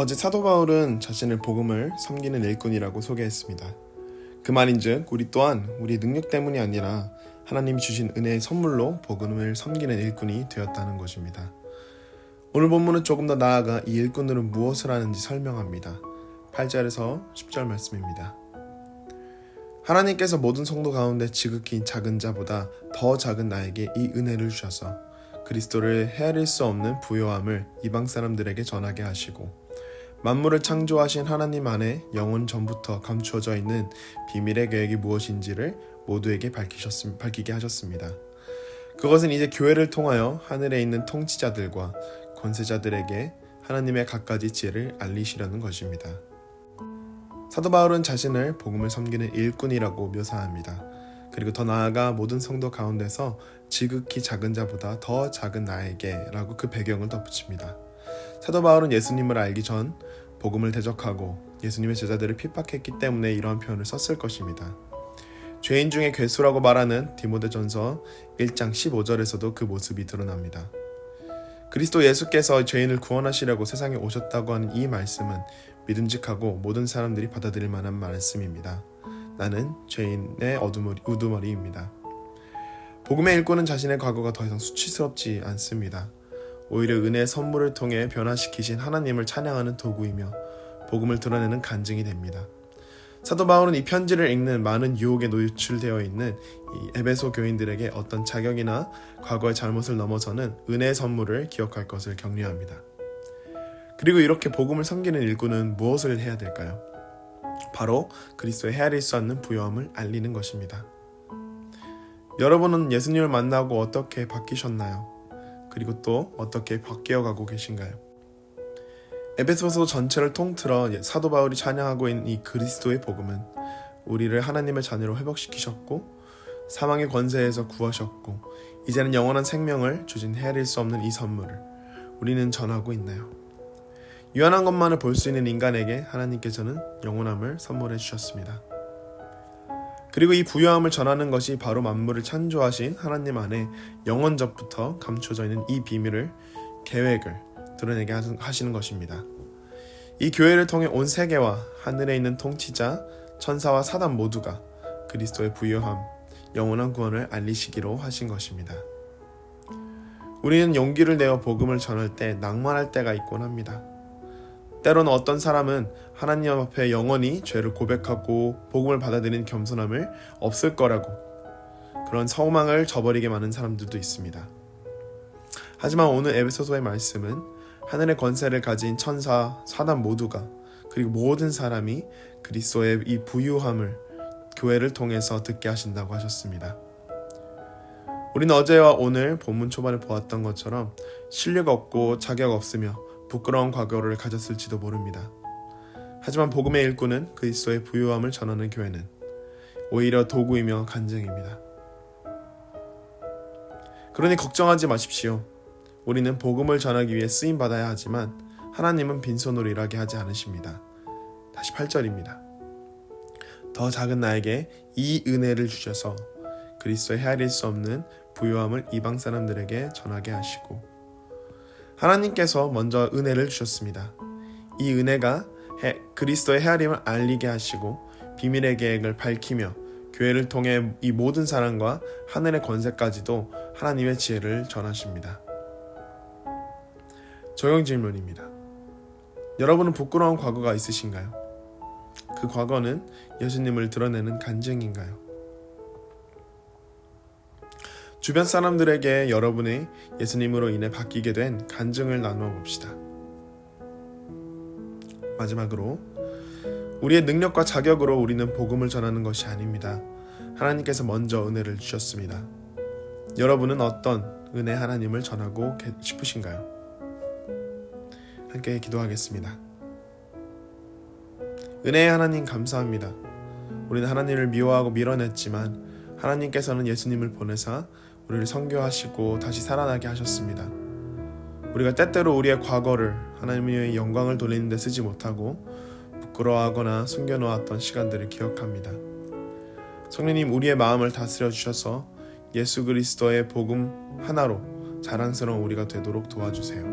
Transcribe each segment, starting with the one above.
어제 사도 바울은 자신을 복음을 섬기는 일꾼이라고 소개했습니다. 그 말인즉 우리 또한 우리 능력 때문이 아니라 하나님이 주신 은혜의 선물로 복음을 섬기는 일꾼이 되었다는 것입니다. 오늘 본문은 조금 더 나아가 이 일꾼들은 무엇을 하는지 설명합니다. 8절에서 10절 말씀입니다. 하나님께서 모든 성도 가운데 지극히 작은 자보다 더 작은 나에게 이 은혜를 주셔서 그리스도를 헤아릴 수 없는 부요함을 이방 사람들에게 전하게 하시고 만물을 창조하신 하나님 안에 영원 전부터 감추어져 있는 비밀의 계획이 무엇인지를 모두에게 밝히셨음, 밝히게 하셨습니다. 그것은 이제 교회를 통하여 하늘에 있는 통치자들과 권세자들에게 하나님의 갖가지 지혜를 알리시려는 것입니다. 사도 바울은 자신을 복음을 섬기는 일꾼이라고 묘사합니다. 그리고 더 나아가 모든 성도 가운데서 지극히 작은 자보다 더 작은 나에게라고 그 배경을 덧붙입니다. 사도 바울은 예수님을 알기 전 복음을 대적하고 예수님의 제자들을 핍박했기 때문에 이러한 표현을 썼을 것입니다. 죄인 중에 괴수라고 말하는 디모데전서 1장 15절에서도 그 모습이 드러납니다. 그리스도 예수께서 죄인을 구원하시려고 세상에 오셨다고 하는 이 말씀은 믿음직하고 모든 사람들이 받아들일 만한 말씀입니다. 나는 죄인의 어두머리, 우두머리입니다. 복음의 일꾼은 자신의 과거가 더 이상 수치스럽지 않습니다. 오히려 은혜의 선물을 통해 변화시키신 하나님을 찬양하는 도구이며 복음을 드러내는 간증이 됩니다. 사도 바울은 이 편지를 읽는 많은 유혹에 노출되어 있는 이 에베소 교인들에게 어떤 자격이나 과거의 잘못을 넘어서는 은혜의 선물을 기억할 것을 격려합니다. 그리고 이렇게 복음을 섬기는 일꾼은 무엇을 해야 될까요? 바로 그리스도의 헤아릴 수 없는 부요함을 알리는 것입니다. 여러분은 예수님을 만나고 어떻게 바뀌셨나요? 그리고 또 어떻게 바뀌어 가고 계신가요? 에베소서 전체를 통틀어 사도 바울이 찬양하고 있는 이 그리스도의 복음은 우리를 하나님의 자녀로 회복시키셨고 사망의 권세에서 구하셨고 이제는 영원한 생명을 주신 헤아릴 수 없는 이 선물을 우리는 전하고 있나요? 유한한 것만을 볼 수 있는 인간에게 하나님께서는 영원함을 선물해 주셨습니다. 그리고 이 부유함을 전하는 것이 바로 만물을 창조하신 하나님 안에 영원전부터 감춰져 있는 이 비밀을 계획을 드러내게 하시는 것입니다. 이 교회를 통해 온 세계와 하늘에 있는 통치자, 천사와 사단 모두가 그리스도의 부유함, 영원한 구원을 알리시기로 하신 것입니다. 우리는 용기를 내어 복음을 전할 때 낭만할 때가 있곤 합니다. 때로는 어떤 사람은 하나님 앞에 영원히 죄를 고백하고 복음을 받아들이는 겸손함을 없을 거라고 그런 소망을 저버리게 많은 사람들도 있습니다. 하지만 오늘 에베소서의 말씀은 하늘의 권세를 가진 천사, 사단 모두가 그리고 모든 사람이 그리스도의 이 부유함을 교회를 통해서 듣게 하신다고 하셨습니다. 우리는 어제와 오늘 본문 초반에 보았던 것처럼 실력 없고 자격 없으며 부끄러운 과거를 가졌을지도 모릅니다. 하지만 복음의 일꾼은 그리스도의 부유함을 전하는 교회는 오히려 도구이며 간증입니다. 그러니 걱정하지 마십시오. 우리는 복음을 전하기 위해 쓰임 받아야 하지만 하나님은 빈손으로 일하게 하지 않으십니다. 다시 8절입니다. 더 작은 나에게 이 은혜를 주셔서 그리스도의 헤아릴 수 없는 부유함을 이방 사람들에게 전하게 하시고 하나님께서 먼저 은혜를 주셨습니다. 이 은혜가 그리스도의 헤아림을 알리게 하시고 비밀의 계획을 밝히며 교회를 통해 이 모든 사랑과 하늘의 권세까지도 하나님의 지혜를 전하십니다. 적용 질문입니다. 여러분은 부끄러운 과거가 있으신가요? 그 과거는 예수님을 드러내는 간증인가요? 주변 사람들에게 여러분의 예수님으로 인해 바뀌게 된 간증을 나누어 봅시다. 마지막으로 우리의 능력과 자격으로 우리는 복음을 전하는 것이 아닙니다. 하나님께서 먼저 은혜를 주셨습니다. 여러분은 어떤 은혜 하나님을 전하고 싶으신가요? 함께 기도하겠습니다. 은혜의 하나님 감사합니다. 우리는 하나님을 미워하고 밀어냈지만 하나님께서는 예수님을 보내사 우리를 선교하시고 다시 살아나게 하셨습니다. 우리가 때때로 우리의 과거를 하나님의 영광을 돌리는 데 쓰지 못하고 부끄러워하거나 숨겨놓았던 시간들을 기억합니다. 성령님 우리의 마음을 다스려 주셔서 예수 그리스도의 복음 하나로 자랑스러운 우리가 되도록 도와주세요.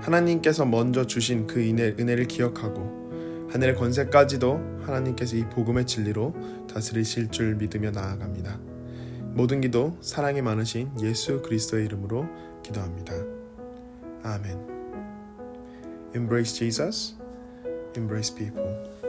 하나님께서 먼저 주신 그 은혜, 은혜를 기억하고 하늘의 권세까지도 하나님께서 이 복음의 진리로 다스리실 줄 믿으며 나아갑니다. 모든 기도 사랑이 많으신 예수 그리스도의 이름으로 기도합니다. 아멘. Embrace Jesus, embrace people.